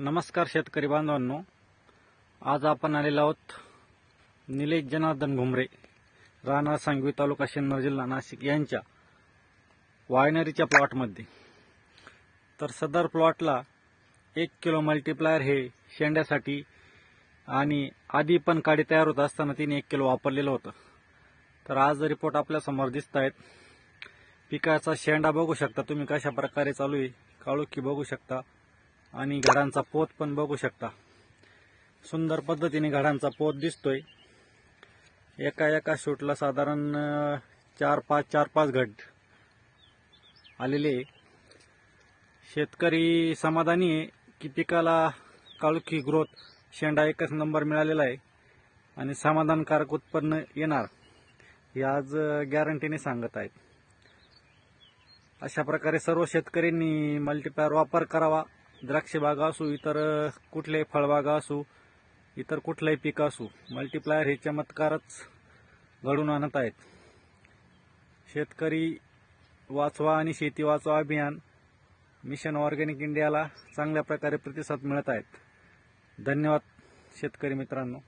नमस्कार शेतकरी बांधवांनो. आज आपण आलेलो आहोत निलेश जनार्दन घुमरे राहणार सांगवी तालुका सिन्नर जिल्हा नाशिक यांच्या वायनरीच्या प्लॉटमध्ये तर सदर प्लॉटला एक किलो मल्टीप्लायर हे शेंड्यासाठी आणि आधी पण काडी तयार होत असताना तिने एक किलो वापरलेलं होतं. तर आज रिपोर्ट आपल्यासमोर दिसत आहेत. पिकाचा शेंडा बघू शकता तुम्ही कशा प्रकारे चालू आहे काळुखी बघू शकता. आणि घडांचा पोत पण बघू शकता. सुंदर पद्धतीने घडांचा पोत दिसतोय. एका एका शूटला साधारण चार पाच चार पाच घड आलेले शेतकरी समाधानी आहे की पिकाला काळुखी ग्रोथ शेंडा एकच नंबर मिळालेला आहे आणि समाधानकारक उत्पन्न येणार हे आज गॅरंटीने सांगत आहेत. अशा प्रकारे सर्व शेतकऱ्यांनी मल्टीप्लायर वापर करावा. द्राक्ष बागा असू इतर कुठल्याही फळबागा असू इतर कुठलंही पीक असू मल्टीप्लायर हे चमत्कारच घडून आणत आहेत. शेतकरी वाचवा आणि शेती वाचवा अभियान मिशन ऑर्गॅनिक इंडियाला चांगल्या प्रकारे प्रतिसाद मिळत आहेत. धन्यवाद शेतकरी मित्रांनो.